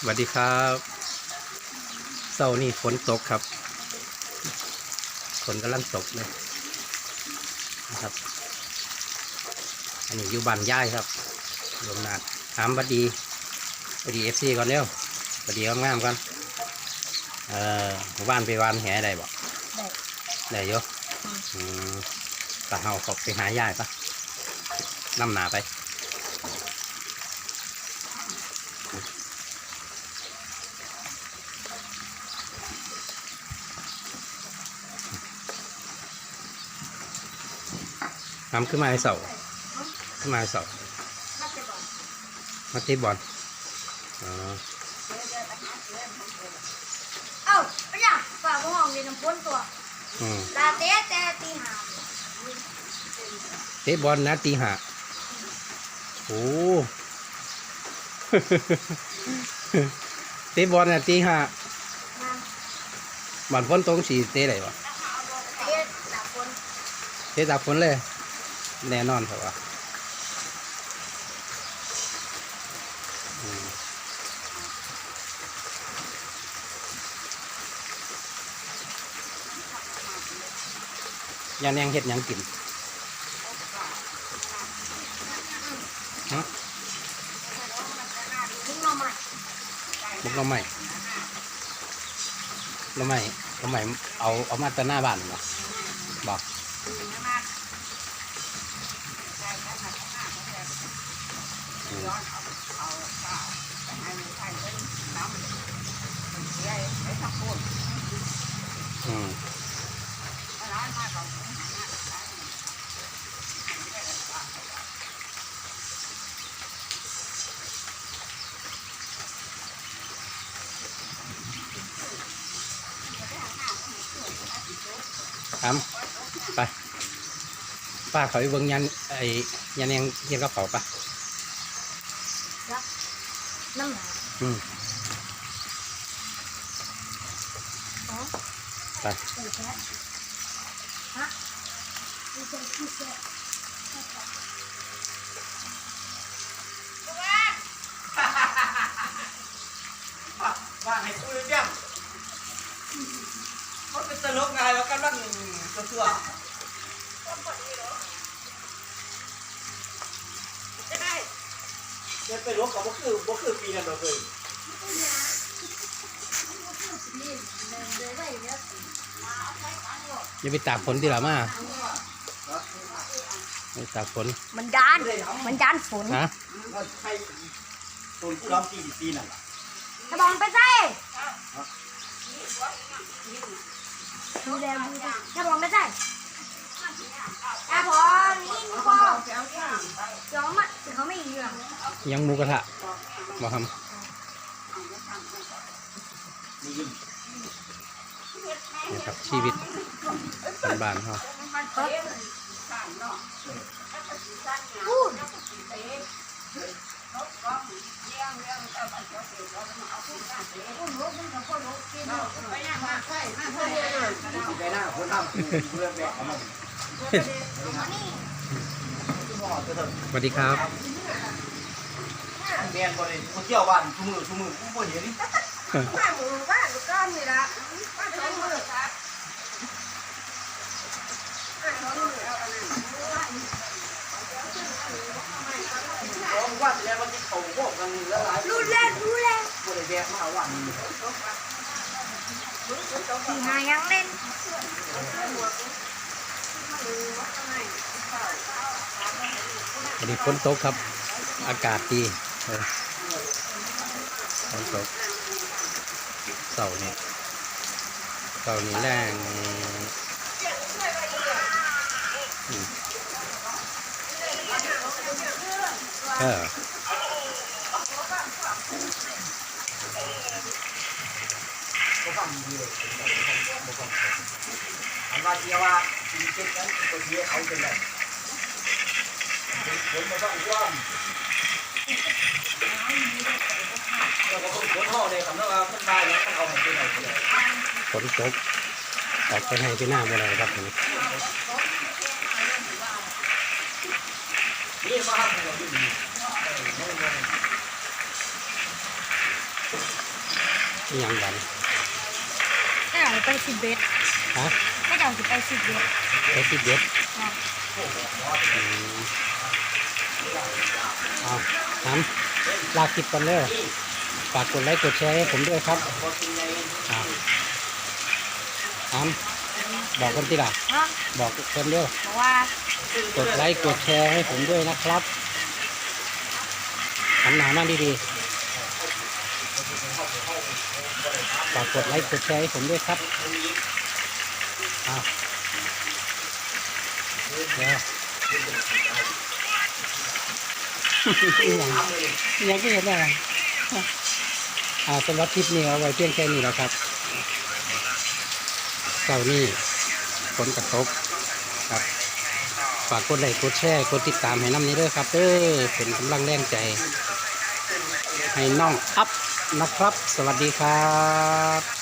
สวัสดีครับเสาร์นี้ฝนตกครับ ฝนกำลังตกเลยนะครับ อันนี้อยู่บ้านย่ายครับลมนาดถามบัดดีบัดดีเอฟซีก่อนเร็วบัดดีงามๆก่อน เออหมู่บ้านไปวานแหได้บ่ได้ได้อยอืมตาเฮาเขาไปหาย่ายปะนำหนาไป ทำขึ้นมาให้เสาขึ้นมาให้เสาน่าจะบอกมาตีบอลอ๋อเอ้าไปย่ะฝากห้องเรียนน้ำพ้นตัวอืมลาเต้แต่ตีหาเตะบอลนะตีหาโอ้เตะบอลนะตีหามาบอลพ้นตรงสีเตะไหนวะเต้ตาคนเตะตากฝนเลย แน่นอนครับว่าอืมยันงเห็ดยังกินฮะบุกเราใหม่เราใหม่เราใหม่เอาเอามาแต่หน้าบ้านเหรอบอก อืมอืมทำไปป้าเขาไปเบิ่งยันไอ้ยันยังเย็นกระเป๋าปะ น้ำหนาอืมอ๋อไปใส่แค่ฮะมีใจขี้แค่ ว่าให้คุยเรื่องเขาเป็นตลกไงแล้วกำลังตัวตัว เดินไปลกกับบ่คือบ่คือปีนั้นเราเคยนี่เลยไว้เนี่ยอย่าไปตากฝนที่ละมาไปตากฝนมันดาน มันดานฝนฮะว่าใครคนผู้ร้องปีปีนั่นล่ะถ้าบองไปใส่ดูแลดูแลถ้าบองไปใส่ ถ้าพอนี่พอจอมอะถึงเขาไม่เหยื่อยังหมูกระทะบอกทนี่ยิ้มำนี่ครับชีวิตบ้านๆเขาพูดไปหน้าคนทำเรื่องแบบนั้นพ่อจะท สวัสดีครับำเรียนบ่ได้คนเที่ยวบ้านทุมือทุมือผู้บ่เห็นบ้านหมู่บ้านลูกก้อนนี่ละบ้านสองมือครับร้องว่าแล้วมันจะโตพวกกันละหลายรู้แล้วรู้แล้วบ่ได้แวะมาว่าสีหายังเล่น วันนี้ฝนตกครับ อากาศดีฝนตกเสาเนี้เสานี้แรงอืมเออ บ่ฟังดีเลยบ่ฟังอันว่าเที่ยวว่าชีวิตนั้นก็เที่ยวเขาเป็นแบบคนมาต้องย้อมแล้วก็คนห่อเล ไปไหนไปเลยฝนตกออกไปให้ไปหน้าเมื่อไรครับวันนี้นี่มาทำของอยู่ดีอิหยังกันก็อยากไปสิบเบสฮะก็อยากไปสิบเบสเอสเด็ดครับอืมเอาน้ำลาคลิปกันเร็วฝากกดไลค์กดแชร์ให้ผมด้วยครับอ่าน้ำบอกคนที่ละฮะบอกคนเร็วบอกว่ากดไลค์กดแชร์ให้ผมด้วยนะครับหันหน้ามาดีๆ ฝากกดไลค์กดแชร์ให้ผมด้วยครับอ้าวเดี๋ยวยังไม่เห็นอะไรอ่าสำหรับคลิปนี้เอาไว้เพียงแค่นี้แล้วครับเสานี้ฝนกระตกครับฝากกดไลค์กดแชร์กดติดตามให้น้ำนี้ด้วยครับเด้อเป็นกำลังแรงใจ ให้น้องอัพ นะครับ สวัสดีครับ